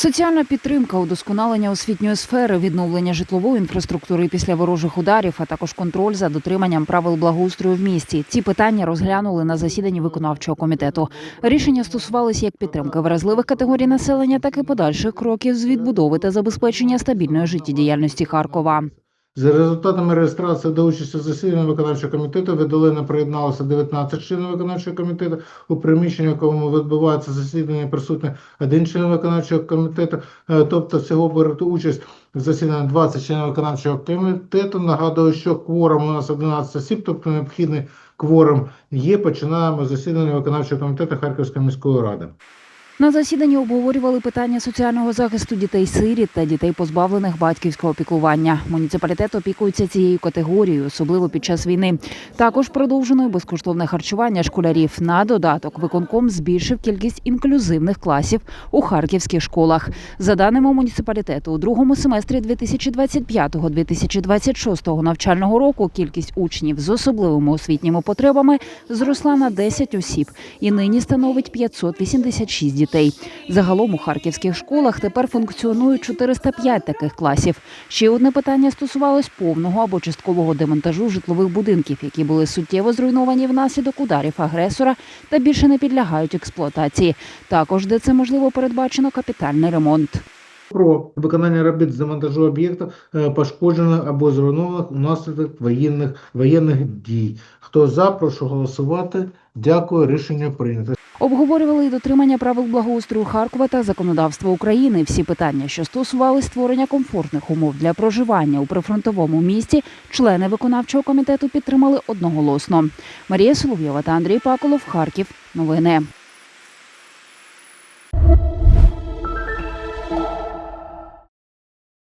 Соціальна підтримка, удосконалення освітньої сфери, відновлення житлової інфраструктури після ворожих ударів, а також контроль за дотриманням правил благоустрою в місті. Ці питання розглянули на засіданні виконавчого комітету. Рішення стосувалися як підтримки вразливих категорій населення, так і подальших кроків з відбудови та забезпечення стабільної життєдіяльності Харкова. За результатами реєстрації до участі в засіданні виконавчого комітету від Олени приєдналося 19 членів виконавчого комітету. У приміщенні, якому відбувається засідання, присутні один член виконавчого комітету. Е, Тобто всього беруть участь в засіданні 20 членів виконавчого комітету. Нагадую, що кворум у нас 11 осіб, тобто необхідний кворум є. Починаємо засідання виконавчого комітету Харківської міської ради. На засіданні обговорювали питання соціального захисту дітей-сиріт та дітей, позбавлених батьківського піклування. Муніципалітет опікується цією категорією, особливо під час війни. Також продовжено безкоштовне харчування школярів. На додаток виконком збільшив кількість інклюзивних класів у харківських школах. За даними муніципалітету, у другому семестрі 2025-2026 навчального року кількість учнів з особливими освітніми потребами зросла на 10 осіб і нині становить 586 дітей. Загалом у харківських школах тепер функціонують 405 таких класів. Ще одне питання стосувалось повного або часткового демонтажу житлових будинків, які були суттєво зруйновані внаслідок ударів агресора та більше не підлягають експлуатації. Також, де це можливо, передбачено капітальний ремонт. про виконання робіт з демонтажу об'єктів е, пошкоджених або зруйнованих внаслідок воєнних воєнних дій. Хто за, прошу голосувати. Дякую, рішення прийнято. Обговорювали і дотримання правил благоустрою Харкова та законодавства України. Всі питання, що стосували створення комфортних умов для проживання у прифронтовому місті, члени виконавчого комітету підтримали одноголосно. Марія Соловйова та Андрій Паколов. Харків. Новини.